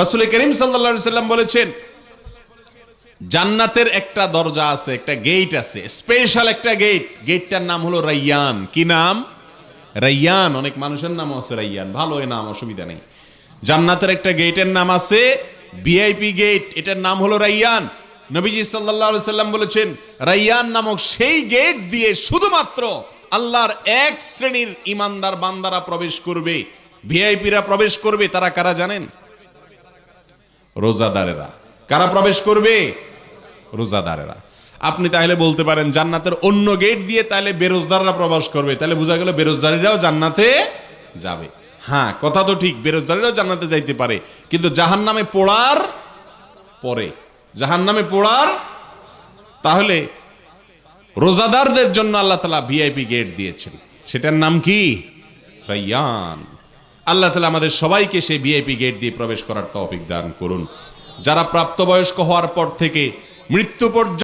রাসূল করিম সাল্লাম বলেছেন, জান্নাতের একটা দরজা আছে, একটা গেট আছে স্পেশাল একটা গেট গেটটার নাম হলো রাইয়ান। কি নাম? রাইয়ান। অনেক মানুষের নাম আছে রাইয়ান। ভালো এই নাম, অসুবিধা নেই। জান্নাতের একটা গেটের নাম আছে ভিআইপি গেট এটার নাম হলো রাইয়ান। নবীজি আলাইহি সাল্লাম বলেছেন, রাইয়ান নামক সেই গেট দিয়ে শুধুমাত্র আল্লাহর এক শ্রেণির ইমানদার বান্দারা প্রবেশ করবে ভিআইপিরা প্রবেশ করবে, তারা কারা জানেন? রোজাদারেরা। কারা প্রবেশ করবে? রোজাদারেরা। আপনি তাহলে বলতে পারেন, জান্নাতের অন্য গেট দিয়ে তাহলে বেরোজদাররা প্রবেশ করবে। তাহলে বোঝা গেল বেরোজদারিরাও জান্নাতে যাবে। হ্যাঁ কথা তো ঠিক, বেরোজদারিরাও জান্নাতে যাইতে পারে। কিন্তু জাহান নামে পড়ার পরে জাহান নামে পড়ার, তাহলে রোজাদারদের জন্য আল্লাহ তালা ভিআইপি গেট দিয়েছেন। সেটার নাম কি? রাইয়ান। আল্লাহ তালা আমাদের সবাইকে সেই ভিআইপি গেট দিয়ে প্রবেশ করার তৌফিক দান করুন। যারা প্রাপ্তবয়স্ক হওয়ার পর থেকে মৃত্যু পর্যন্ত